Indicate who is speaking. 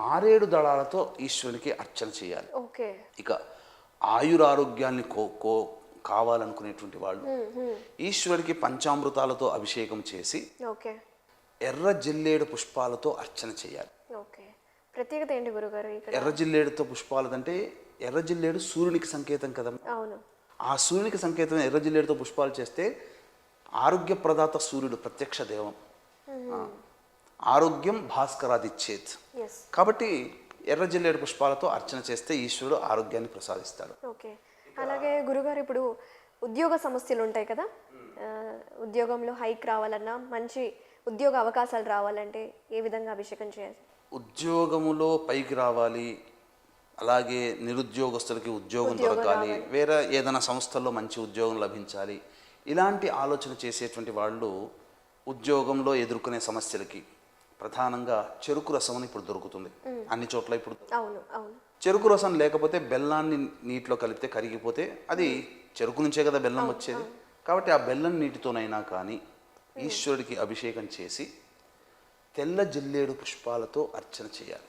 Speaker 1: మారేడు దళాలతో ఈశ్వరునికి అర్చన చేయాలి.
Speaker 2: ఓకే.
Speaker 1: ఇక ఆయురారోగ్యాన్ని కో కో కావాలనుకునేటువంటి వాళ్ళు ఈశ్వరుడికి పంచామృతాలతో అభిషేకం చేసి
Speaker 2: ఓకే.
Speaker 1: ఎర్ర జిల్లేడు పుష్పాలతో అర్చన చేయాలి.
Speaker 2: ఓకే. ప్రత్యేకత ఏంటి గురుగారు
Speaker 1: ఎర్ర జిల్లేడుతో పుష్పాలదంటే ఎర్ర జిల్లేడు సూర్యునికి సంకేతం కదా
Speaker 2: అవును.
Speaker 1: ఆ సూర్యునికి సంకేతం ఎర్ర జిల్లేడుతో పుష్పాలు చేస్తే ఆరోగ్య ప్రదాత సూర్యుడు ప్రత్యక్ష దేవం. ఆరోగ్యం భాస్కరాదిచ్చేత్. కాబట్టి ఎర్ర జిల్లేడు పుష్పాలతో అర్చన చేస్తే ఈశ్వరుడు ఆరోగ్యాన్ని ప్రసాదిస్తాడు.
Speaker 2: ఓకే అలాగే గురుగారు ఇప్పుడు ఉద్యోగ సమస్యలు ఉంటాయి కదా? ఆ, ఉద్యోగంలో హైక్ రావాలన్నా మంచి ఉద్యోగ అవకాశాలు రావాలంటే ఏ విధంగా అభిషేకం చేయాలి?
Speaker 1: ఉద్యోగములో పైకి రావాలి అలాగే నిరుద్యోగస్తులకి ఉద్యోగం దొరకాలి వేరే ఏదైనా సంస్థల్లో మంచి ఉద్యోగం లభించాలి. ఇలాంటి ఆలోచన చేసేటువంటి వాళ్ళు ఉద్యోగంలో ఎదుర్కొనే సమస్యలకి ప్రధానంగా చెరుకు రసం అని ఇప్పుడు దొరుకుతుంది. అన్ని చోట్ల ఇప్పుడు చెరుకు రసం లేకపోతే బెల్లాన్ని నీటిలో కలిపితే కరిగిపోతే అది చెరుకు నుంచే కదా బెల్లం వచ్చేది. కాబట్టి ఆ బెల్లం నీటితోనైనా కానీ ఈశ్వరుడికి అభిషేకం చేసి తెల్ల జిల్లేడు పుష్పాలతో అర్చన చేయాలి.